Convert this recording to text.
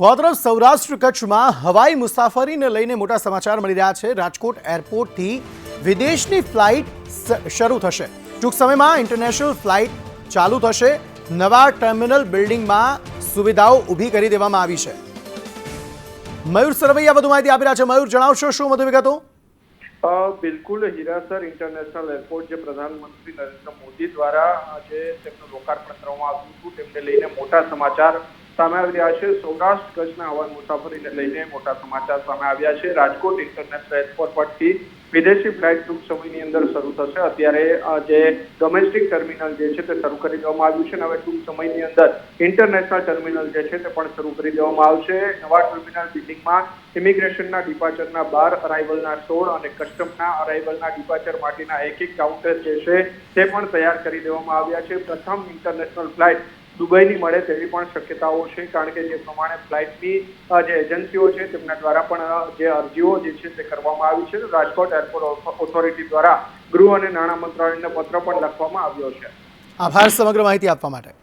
ગોધરાજ સૌરાષ્ટ્ર કચ્છમાં હવાઈ મુસાફરીને લઈને મોટા સમાચાર મળી રહ્યા છે. રાજકોટ એરપોર્ટથી વિદેશની ફ્લાઇટ શરૂ થશે. ટૂંક સમયમાં ઇન્ટરનેશનલ ફ્લાઇટ ચાલુ થશે. નવા ટર્મિનલ બિલ્ડિંગમાં સુવિધાઓ ઊભી કરી દેવામાં આવી છે. મયુર સરવૈયા વધુ માહિતી આપી રહ્યા છે. મયુર, જણાવશો શું વધુ વિગતો? બિલકુલ હીરાસર ઇન્ટરનેશનલ એરપોર્ટ જે પ્રધાનમંત્રી નરેન્દ્ર મોદી દ્વારા આજે તેમનું લોકાર્પણ કરવામાં આવ્યું હતું, તેમને લઈને મોટા સમાચાર સામે આવી છે. સૌરાષ્ટ્ર કચ્છના હવાઈ મુસાફરીને લઈને મોટા સમાચાર સામે આવ્યા છે. રાજકોટ ઇન્ટરનેશનલ એરપોર્ટ પરથી વિદેશી ફ્લાઇટ ટૂંક સમયની અંદર શરૂ થશે. અત્યારે જે ડોમેસ્ટિક ટર્મિનલ જે છે તે શરૂ કરી દેવામાં આવ્યું છે અને હવે ટૂંક સમયની અંદર ઇન્ટરનેશનલ ટર્મિનલ જે છે તે પણ શરૂ કરી દેવામાં આવશે. નવા ટર્મિનલ બિલ્ડિંગમાં ઇમિગ્રેશનના ડિપાર્ચરના બાર અરાઇવલના સોળ અને કસ્ટમના અરાઇવલના ડિપાર્ચર માટેના એક એક કાઉન્ટર જે છે તે પણ તૈયાર કરી દેવામાં આવ્યા છે. પ્રથમ ઇન્ટરનેશનલ ફ્લાઇટ દુબઈની મળે તેવી પણ શક્યતાઓ છે, કારણ કે જે પ્રમાણે ફ્લાઇટની જે એજન્સીઓ છે, તેમના દ્વારા પણ જે અરજીઓ જે છે તે કરવામાં આવી છે. રાજકોટ એરપોર્ટ ઓથોરિટી દ્વારા ગૃહ અને નાણાં મંત્રાલયને પત્ર પણ લખવામાં આવ્યો છે. આભાર સમગ્ર માહિતી આપવા માટે.